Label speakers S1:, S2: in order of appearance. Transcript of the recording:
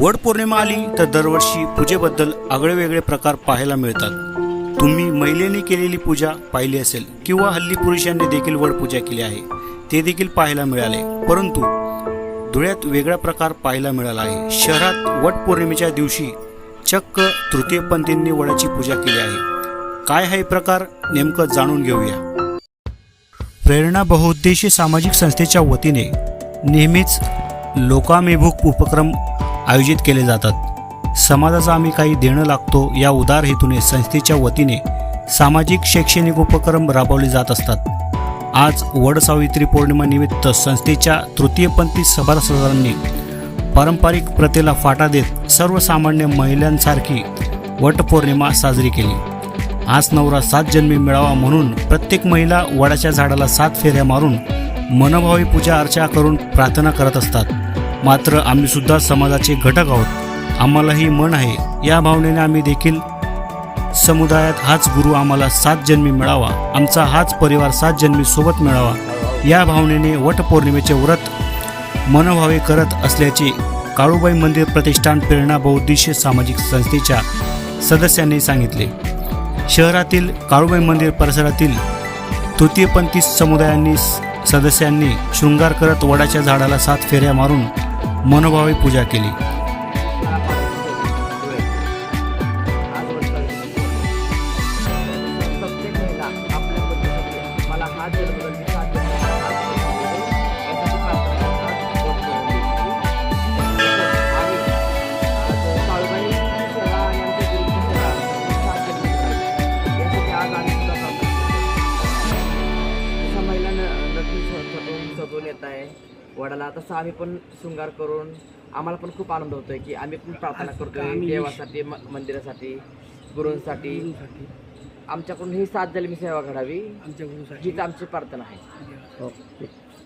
S1: वड पौर्णिमा आली तर दरवर्षी पूजेबद्दल आगळेवेगळे प्रकार पाहायला मिळतात. तुम्ही महिलेने केलेली पूजा पाहिली असेल किंवा हल्ली पुरुषांनी देखील वड पूजा केली आहे ते देखील पाहायला मिळाले. परंतु धुळ्यात वेगळा प्रकार पाहायला मिळाला आहे. शहरात वट पौर्णिमेच्या दिवशी चक्क तृतीयपंथींनी वडाची पूजा केली आहे. काय हा हे प्रकार नेमकं जाणून घेऊया. प्रेरणा बहुउद्देशीय सामाजिक संस्थेच्या वतीने नेहमीच लोकामेभूक उपक्रम आयोजित केले जातात. समाजाचा आम्ही काही देणं लागतो या उदार हेतूने संस्थेच्या वतीने सामाजिक शैक्षणिक उपक्रम राबवले जात असतात. आज वडसावित्री पौर्णिमानिमित्त संस्थेच्या तृतीयपंथी सभासदांनी पारंपरिक प्रथेला फाटा देत सर्वसामान्य महिलांसारखी वटपौर्णिमा साजरी केली. आज नवरा सात जन्मी मिळावा म्हणून प्रत्येक महिला वडाच्या झाडाला सात फेऱ्या मारून मनोभावी पूजा अर्चा करून प्रार्थना करत असतात. मात्र आम्ही सुद्धा समाजाचे घटक आहोत. आम्हालाही मन आहे. या भावनेने आम्ही देखील समुदायात हाच गुरु आम्हाला सात जन्मी मिळावा. आमचा हाच परिवार सात जन्मी सोबत मिळावा. या भावनेने वटपौर्णिमेचे व्रत मनोभावे करत असल्याचे काळूबाई मंदिर प्रतिष्ठान प्रेरणा बौद्धिश सामाजिक संस्थेच्या सदस्यांनी सांगितले. शहरातील काळूबाई मंदिर परिसरातील तृतीयपंथी समुदायांनी सदस्यांनी शृंगार करत वडाच्या झाडाला सात फेऱ्या मारून मनोभावे पूजा केली.
S2: मला आज सजवून येत आहे. वडाला. तसं आम्ही पण शृंगार करून आम्हाला पण खूप आनंद होतोय की आम्ही पण प्रार्थना करतोय देवासाठी म- मंदिरासाठी गुरूंसाठी. आमच्याकडून ही सात जन्मी सेवा घडावी
S3: आमच्या गुरुसाठी.
S2: हीच आमची प्रार्थना आहे.